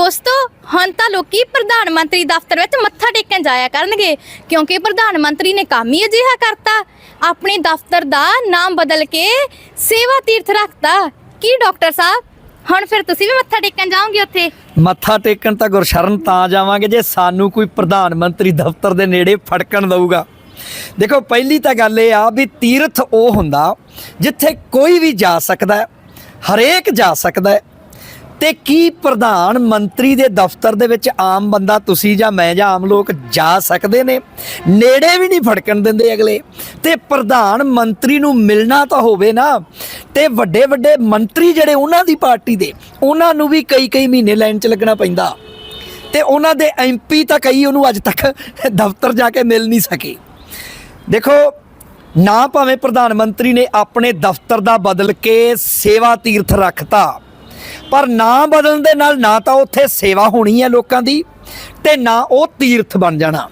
ਦੋਸਤੋ, ਹੁਣ ਤਾਂ ਲੋਕੀ ਪ੍ਰਧਾਨ ਮੰਤਰੀ ਦਫ਼ਤਰ ਵਿੱਚ ਮੱਥਾ ਟੇਕਣ ਜਾਇਆ ਕਰਨਗੇ, ਕਿਉਂਕਿ ਪ੍ਰਧਾਨ ਮੰਤਰੀ ਨੇ ਕੰਮ ਹੀ ਅਜਿਹਾ ਕਰਤਾ। ਆਪਣੇ ਦਫ਼ਤਰ ਦਾ ਨਾਮ ਬਦਲ ਕੇ ਸੇਵਾ ਤੀਰਥ ਰੱਖਤਾ। ਕੀ ਡਾਕਟਰ ਸਾਹਿਬ, ਹੁਣ ਫਿਰ ਤੁਸੀਂ ਵੀ ਮੱਥਾ ਟੇਕਣ ਜਾਓਗੇ ਉੱਥੇ? ਮੱਥਾ ਟੇਕਣ ਤਾਂ ਗੁਰਸ਼ਰਨ ਤਾਂ ਜਾਵਾਂਗੇ ਜੇ ਸਾਨੂੰ ਕੋਈ ਪ੍ਰਧਾਨ ਮੰਤਰੀ ਦਫ਼ਤਰ ਦੇ ਨੇੜੇ ਫੜਕਣ ਦਊਗਾ। ਦੇਖੋ, ਪਹਿਲੀ ਤਾਂ ਗੱਲ ਇਹ ਆ ਵੀ ਤੀਰਥ ਉਹ ਹੁੰਦਾ ਜਿੱਥੇ ਕੋਈ ਵੀ ਜਾ ਸਕਦਾ ਹਰੇਕ ਜਾ ਸਕਦਾ ਹੈ ਤੇ ਕੀ ਪ੍ਰਧਾਨ ਮੰਤਰੀ ਦੇ ਦਫ਼ਤਰ ਦੇ ਵਿੱਚ ਆਮ ਬੰਦਾ ਤੁਸੀਂ ਜਾਂ ਮੈਂ ਜਾਂ ਆਮ ਲੋਕ ਜਾ ਸਕਦੇ ਨੇ? ਨੇੜੇ ਵੀ ਨਹੀਂ ਫੜਕਣ ਦਿੰਦੇ ਅਗਲੇ। ਤੇ ਪ੍ਰਧਾਨ ਮੰਤਰੀ ਨੂੰ ਮਿਲਣਾ ਤਾਂ ਹੋਵੇ ਨਾ, ਤੇ ਵੱਡੇ ਵੱਡੇ ਮੰਤਰੀ ਜਿਹੜੇ ਉਹਨਾਂ ਦੀ ਪਾਰਟੀ ਦੇ, ਉਹਨਾਂ ਨੂੰ ਵੀ ਕਈ ਕਈ ਮਹੀਨੇ ਲਾਈਨ 'ਚ ਲੱਗਣਾ ਪੈਂਦਾ। ਤੇ ਉਹਨਾਂ ਦੇ ਐਮਪੀ ਤਾਂ ਕਈ ਉਹਨੂੰ ਅੱਜ ਤੱਕ ਦਫ਼ਤਰ ਜਾ ਕੇ ਮਿਲ ਨਹੀਂ ਸਕੇ। ਦੇਖੋ, ਨਾ ਭਾਵੇਂ ਪ੍ਰਧਾਨ ਮੰਤਰੀ ਨੇ ਆਪਣੇ ਦਫ਼ਤਰ ਦਾ ਬਦਲ ਕੇ ਸੇਵਾ ਤੀਰਥ ਰੱਖਤਾ ਪਰ ਨਾ ਬਦਲਣ ਦੇ ਨਾਲ ਨਾ ਤਾਂ ਉੱਥੇ ਸੇਵਾ ਹੋਣੀ ਹੈ ਲੋਕਾਂ ਦੀ ਤੇ ਨਾ ਉਹ ਤੀਰਥ ਬਣ ਜਾਣਾ।